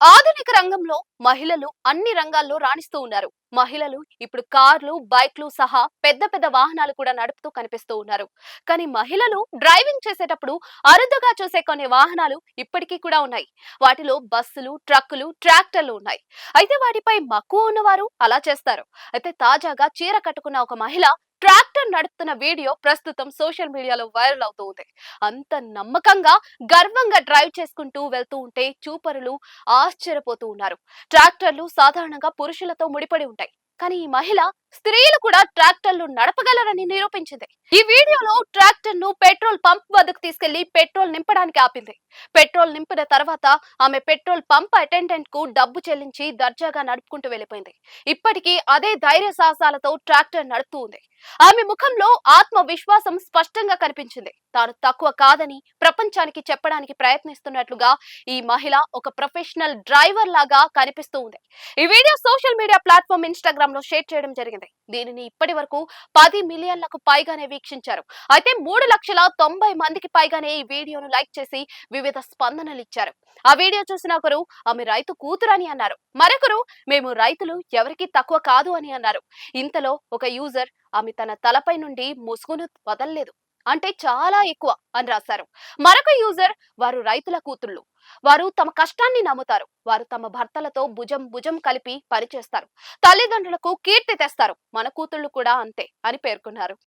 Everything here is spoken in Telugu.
ఆధునిక రంగంలో మహిళలు అన్ని రంగాల్లో రాణిస్తూ ఉన్నారు. మహిళలు ఇప్పుడు కార్లు బైక్లు సహా పెద్ద పెద్ద వాహనాలు కూడా నడుపుతూ కనిపిస్తూ ఉన్నారు. కానీ మహిళలు డ్రైవింగ్ చేసేటప్పుడు అరుదుగా చూసే కొన్ని వాహనాలు ఇప్పటికీ కూడా ఉన్నాయి. వాటిలో బస్సులు ట్రక్కులు ట్రాక్టర్లు ఉన్నాయి. అయితే వాటిపై మక్కువ ఉన్నవారు అలా చేస్తారు. అయితే తాజాగా చీర కట్టుకున్న ఒక మహిళ ట్రాక్టర్ నడుపుతున్న వీడియో ప్రస్తుతం సోషల్ మీడియాలో వైరల్ అవుతూ ఉంది అంత నమ్మకంగా గర్వంగా డ్రైవ్ చేసుకుంటూ వెళ్తూ ఉంటే చూపరులు ఆశ్చర్యపోతూ ఉన్నారు. ట్రాక్టర్లు సాధారణంగా పురుషులతో ముడిపడి ఉంటాయి. కానీ ఈ మహిళ స్త్రీలు కూడా ట్రాక్టర్లు నడపగలరని నిరూపించింది. ఈ వీడియోలో ట్రాక్టర్ను పెట్రోల్ పంప్ వద్దకు తీసుకెళ్ళి పెట్రోల్ నింపడానికి ఆపింది. పెట్రోల్ నింపిన తర్వాత ఆమె పెట్రోల్ పంప్ అటెండెంట్కు డబ్బు చెల్లించి దర్జాగా నడుపుకుంటూ వెళ్ళిపోయింది. ఇప్పటికీ అదే ధైర్య సాహసాలతో ట్రాక్టర్ నడుపుతూ ఉంది. ఆమె ముఖంలో ఆత్మవిశ్వాసం స్పష్టంగా కనిపించింది. తాను తక్కువ కాదని ప్రపంచానికి చెప్పడానికి ప్రయత్నిస్తున్నట్లుగా ఈ మహిళ ఒక ప్రొఫెషనల్ డ్రైవర్ లాగా కనిపిస్తూ ఉంది. ఈ వీడియో సోషల్ మీడియా ప్లాట్ఫామ్ ఇన్స్టాగ్రామ్లో షేర్ చేయడం జరిగింది. దీనిని ఇప్పటి వరకు పది మిలియన్లకు పైగానే వీక్షించారు. అయితే మూడు లక్షల తొంభై మందికి పైగానే ఈ వీడియోను లైక్ చేసి వివిధ స్పందనలు ఇచ్చారు. ఆ వీడియో చూసిన ఒకరు ఆమె రైతు కూతురని అన్నారు. మరొకరు మేము రైతులు ఎవరికి తక్కువ కాదు అని అన్నారు. ఇంతలో ఒక యూజర్ ఆమె తన తలపై నుండి ముసుగును వదల్లేదు. అంటే చాలా ఎక్కువ అని రాశారు. మరొక యూజర్ వారు రైతుల కూతుళ్ళు. వారు తమ కష్టాన్ని నమ్ముతారు. వారు తమ భర్తలతో భుజం భుజం కలిపి పనిచేస్తారు తల్లిదండ్రులకు కీర్తి తెస్తారు. మన కూతుళ్ళు కూడా అంతే అని పేర్కొన్నారు.